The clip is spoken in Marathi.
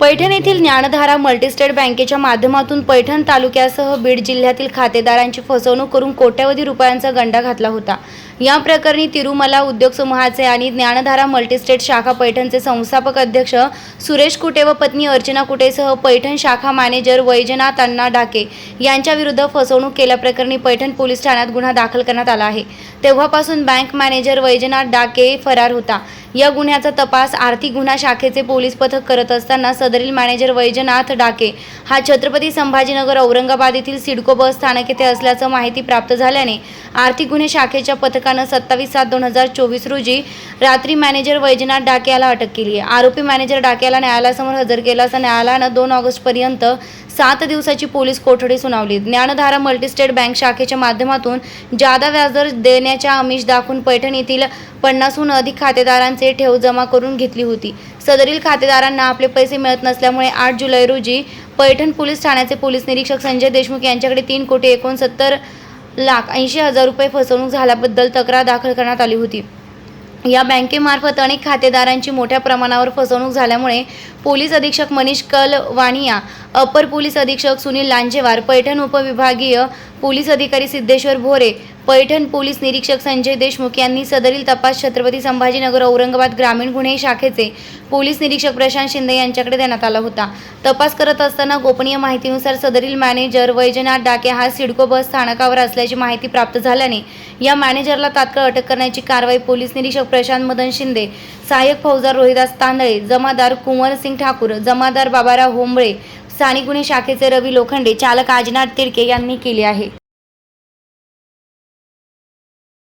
पैठण येथील ज्ञानधारा मल्टीस्टेट बँकेच्या माध्यमातून पैठण तालुक्यासह बीड जिल्ह्यातील खातेदारांची फसवणूक करून कोट्यवधी रुपयांचा गंडा घातला होता. या प्रकरणी तिरुमला उद्योग समूहाचे आणि ज्ञानधारा मल्टीस्टेट शाखा पैठणचे संस्थापक अध्यक्ष सुरेश कुटे व पत्नी अर्चना कुटेसह पैठण शाखा मॅनेजर वैजनाथ अण्णा डाके यांच्या विरुद्ध फसवणूक केल्याप्रकरणी पैठण पोलीस ठाण्यात गुन्हा दाखल करण्यात आला आहे. तेव्हापासून बँक मॅनेजर वैजनाथ डाके फरार होता. या गुन्ह्याचा तपास आर्थिक गुन्हा शाखेचे पोलीस पथक करत असताना सदरील मॅनेजर वैजनाथ डाके. हा छत्रपती संभाजीनगर औरंगाबाद येथील सिडको बस स्थानक येथे असल्याचं माहिती प्राप्त झाल्याने आर्थिक गुन्हे शाखेच्या पथकानं सत्तावीस सात दोन हजार चोवीस रोजी रात्री मॅनेजर वैजनाथ डाके याला अटक केली आहे. आरोपी मॅनेजर डाके याला न्यायालयासमोर हजर केला असता न्यायालयानं दोन ऑगस्टपर्यंत सात दिवसाची पोलीस कोठडी सुनावली. ज्ञानधारा मल्टीस्टेट बँक शाखेच्या माध्यमातून जादा व्याजदर देण्याच्या आमिष दाखवून पैठण येथील पन्नासहून अधिक खातेदारांचे ठेव जमा करून घेतली होती. सदरील खातेदारांना आपले पैसे मिळत नसल्यामुळे आठ जुलै रोजी पैठण पोलीस ठाण्याचे पोलीस निरीक्षक संजय देशमुख यांच्याकडे तीन कोटी एकोणसत्तर लाख ऐंशी हजार रुपये फसवणूक झाल्याबद्दल तक्रार दाखल करण्यात आली होती. या बँकेमार्फत अनेक खातेदारांची मोठ्या प्रमाणावर फसवणूक झाल्यामुळे पोलीस अधीक्षक मनीष कलवानिया अपर पोलीस अधीक्षक सुनील लांजेवार पैठण उपविभागीय पोलीस अधिकारी सिद्धेश्वर भोरे पैठण पोलीस निरीक्षक संजय देशमुख यांनी सदरील तपास छत्रपती संभाजीनगर औरंगाबाद ग्रामीण गुन्हे शाखेचे पोलीस निरीक्षक प्रशांत शिंदे यांच्याकडे देण्यात आला होता. तपास करत असताना गोपनीय माहितीनुसार सदरील मॅनेजर वैजनाथ डाके हा सिडको बस स्थानकावर असल्याची माहिती प्राप्त झाल्याने या मॅनेजरला तात्काळ अटक करण्याची कारवाई पोलीस निरीक्षक प्रशांत मदन शिंदे सहाय्यक फौजदार रोहिदास तांदळे जमादार कुंवरसिंग ठाकूर जमादार बाबाराव होंबळे स्थानिक गुन्हे शाखेचे रवी लोखंडे चालक आजनाथ तिडके यांनी केले आहे.